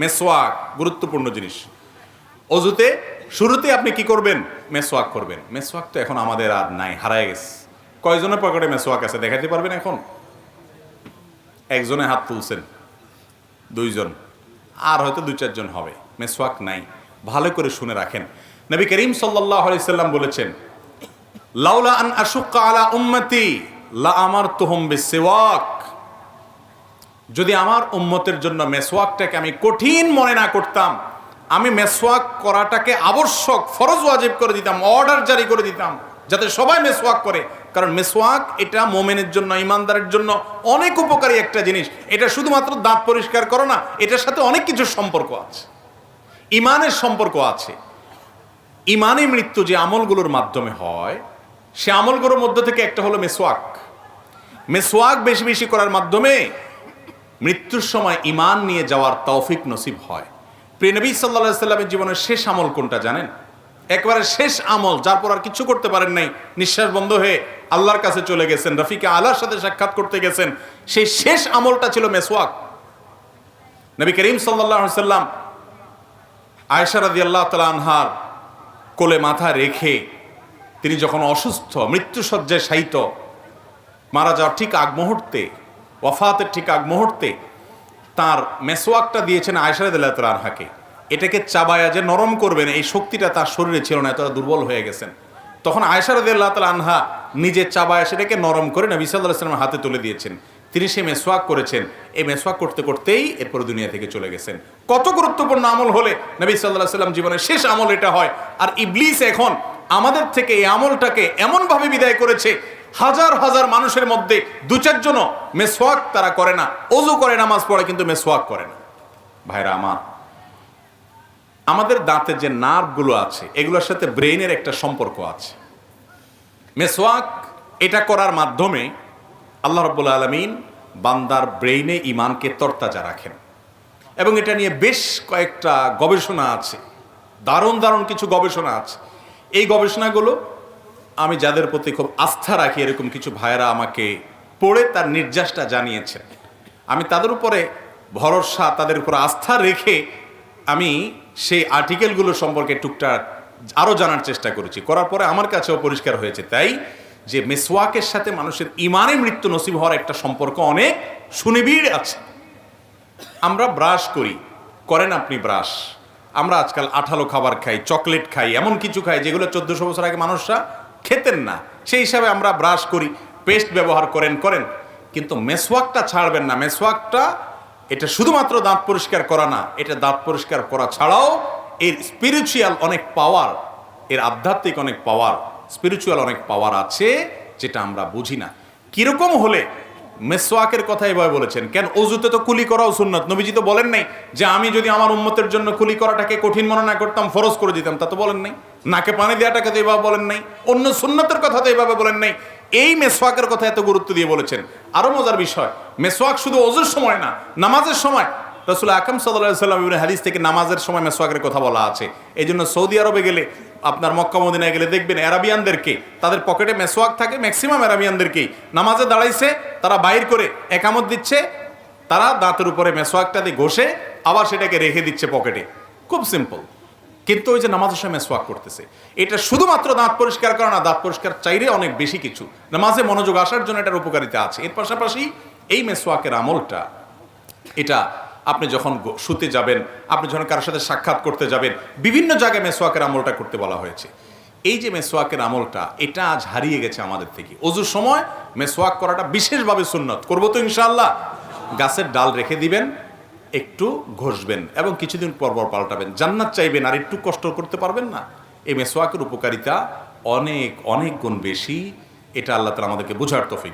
মেসোয়াক, গুরুত্বপূর্ণ জিনিস। অজুতে শুরুতে আপনি কি করবেন? মেসোয়াক করবেন। মেসোয়াক তো এখন আমাদের আর নাই, হারায় গেছে। কয়জনের পকেটে মেসোয়াক আছে দেখাতে পারবেন এখন? একজনে হাত তুলছেন, দুইজন। আর হয়তো দুই চারজন হবে, মেসোয়াক নাই। ভালো করে শুনে রাখেন। নবী করিম সাল্লাম বলেছেন, লাউলা আন আশুক্কা আলা উম্মতি, লা আমার তোহম সেওয়াক যদি আমার উম্মতের জন্য মেসওয়াকটাকে আমি কঠিন মনে না করতাম, আমি মেসওয়াক করাটাকে আবশ্যক, ফরজ ওয়াজিব করে দিতাম, অর্ডার জারি করে দিতাম, যাতে সবাই মেসওয়াক করে। কারণ মেসওয়াক এটা মোমেনের জন্য, ইমানদারের জন্য অনেক উপকারী একটা জিনিস। এটা শুধুমাত্র দাঁত পরিষ্কার করো না, এটার সাথে অনেক কিছু সম্পর্ক আছে। ইমানের সম্পর্ক আছে। ইমানে মৃত্যু যে আমলগুলোর মাধ্যমে হয়, সে আমলগুলোর মধ্যে থেকে একটা হলো মেসওয়াক। মেসওয়াক বেশি বেশি করার মাধ্যমে মৃত্যুর সময় ইমান নিয়ে যাওয়ার তৌফিক নসিব হয়। প্রিয়নবী সাল্লা সাল্লামের জীবনের শেষ আমল কোনটা জানেন? একবারে শেষ আমল, যার পর আর কিছু করতে পারেন নাই, নিঃশ্বাস বন্ধ হয়ে আল্লাহর কাছে চলে গেছেন, রফিকে আল্লাহর সাথে সাক্ষাৎ করতে গেছেন। সেই শেষ আমলটা ছিল মেসওয়াক। নবী করিম সাল্লাহ সাল্লাম আয়সারাদি আল্লাহ তালা আনহার কোলে মাথা রেখে তিনি যখন অসুস্থ মৃত্যুসজ্জায় শায়িত, মারা যাওয়ার ঠিক আগ মুহূর্তে ওয়াফাতের ঠিক আগ মুহূর্তে তার মেসোয়াকটা দিয়েছেন আয়সারদুল্লাহ আনহাকে। এটাকে চাবায়া যে নরম করবেন, এই শক্তিটা তার শরীরে ছিল না, এতটা দুর্বল হয়ে গেছেন। তখন আয়সারদুল্লাহ তাল আনহা নিজে চাবায়া সেটাকে নরম করে নবী সাল্লাহ সাল্লামের হাতে তুলে দিয়েছেন। তিনি সে মেসোয়াক করেছেন। এই মেসোয়াক করতে করতেই এরপরে দুনিয়া থেকে চলে গেছেন। কত গুরুত্বপূর্ণ আমল হলে নবী সাল্লাহ সাল্লাম জীবনের শেষ আমল এটা হয়। আর ইবলিস এখন আমাদের থেকে এই আমলটাকে এমনভাবে বিদায় করেছে হাজার হাজার মানুষের মধ্যে দু চারজন মেসওয়াক তারা করে না। অজু করে, নামাজ পড়ে, কিন্তু মেসওয়াক করে না। ভাইরা আমার, আমাদের দাঁতের যে নার্ভগুলো আছে, এগুলোর সাথে ব্রেইনের একটা সম্পর্ক আছে। মেসওয়াক এটা করার মাধ্যমে আল্লাহ রব্বুল আলমিন বান্দার ব্রেইনে ইমানকে তরতাজা রাখেন। এবং এটা নিয়ে বেশ কয়েকটা গবেষণা আছে। দারুণ দারুণ কিছু গবেষণা আছে। এই গবেষণাগুলো আমি যাদের প্রতি খুব আস্থা রাখি, এরকম কিছু ভাইয়েরা আমাকে পড়ে তার নির্যাসটা জানিয়েছেন আমি তাদের উপরে ভরসা, তাদের উপর আস্থা রেখে আমি সেই আর্টিকেলগুলো সম্পর্কে টুকটাক আরও জানার চেষ্টা করেছি। করার পরে আমার কাছেও পরিষ্কার হয়েছে তাই যে মেসওয়াকের সাথে মানুষের ইমানে মৃত্যু নসিব হওয়ার একটা সম্পর্ক অনেক সুনিবিড় আছে। আমরা ব্রাশ করি। করেন আপনি ব্রাশ। আমরা আজকাল আঠালো খাবার খাই, চকলেট খাই, এমন কিছু খাই যেগুলো চোদ্দোশো বছর আগে মানুষরা খেতেন না। সেই হিসাবে আমরা ব্রাশ করি পেস্ট ব্যবহার করেন করেন। কিন্তু মেসওয়াকটা ছাড়বেন না। মেসওয়াকটা এটা শুধুমাত্র দাঁত পরিষ্কার করা না, এটা দাঁত পরিষ্কার করা ছাড়াও এর স্পিরিচুয়াল অনেক পাওয়ার এর আধ্যাত্মিক অনেক পাওয়ার স্পিরিচুয়াল অনেক পাওয়ার আছে যেটা আমরা বুঝি না। কীরকম হলে মেসোয়াকের কথা এভাবে বলেছেন, কেন অজুতে তো কুলি করাও সুন্নত? নবীজি তো বলেন নাই যে আমি যদি আমার উম্মতের জন্য কুলি করাটাকে কঠিন মনে না করতাম, ফরজ করে দিতাম, তা তো বলেন নাই। নাকে পানি দেওয়াটাকে তো এভাবে বলেন নাই, অন্য সুন্নতের কথা তো এভাবে বলেন নাই। এই মেসোয়াকের কথা এত গুরুত্ব দিয়ে বলেছেন। আরও মজার বিষয় মেসোয়াক শুধু অজুর সময় না, নামাজের সময়। রসুল আকাম সাল্লাহ সাল্লাম হাদিস থেকে নামাজের সময় মেসোয়াকের কথা বলা আছে। এই জন্য সৌদি আরবে গেলে, আপনার মক্কা, মদিনায় গেলে দেখবেন অ্যারাবিয়ানদেরকে তাদের পকেটে মেসোয়াক থাকে, ম্যাক্সিমাম অ্যারাবিয়ানদেরকেই নামাজে দাঁড়াইছে, তারা বাইর করে একামত দিচ্ছে, তারা দাঁতের উপরে মেসোয়াকটা দিয়ে ঘষে আবার সেটাকে রেখে দিচ্ছে পকেটে। খুব সিম্পল কিন্তু ওই যে নামাজের সময় মেসোয়াক করতেছে। এটা শুধুমাত্র দাঁত পরিষ্কার করা না, দাঁত পরিষ্কার চাইলে অনেক বেশি কিছু। নামাজে মনোযোগ আসার জন্য এটার উপকারিতা আছে। এর পাশাপাশি এই মেসোয়াকের আমলটা, এটা আপনি যখন শুতে যাবেন, আপনি যখন কারোর সাথে সাক্ষাৎ করতে যাবেন, বিভিন্ন জায়গায় মেসোয়াকের আমলটা করতে বলা হয়েছে। এই যে মেসোয়াকের আমলটা, এটা আজ হারিয়ে গেছে আমাদের থেকে। অজুর সময় মেসোয়াক করাটা বিশেষভাবে সুন্নত। করব তো ইনশাল্লাহ গাছের ডাল রেখে দিবেন একটু ঘষবেন এবং কিছুদিন পর পর পাল্টাবেন। জান্নাত চাইবেন আর একটু কষ্ট করতে পারবেন না। এই মেসোয়াকের উপকারিতা অনেক অনেক গুণ বেশি। এটা আল্লাহ তালা আমাদেরকে বোঝার তফিক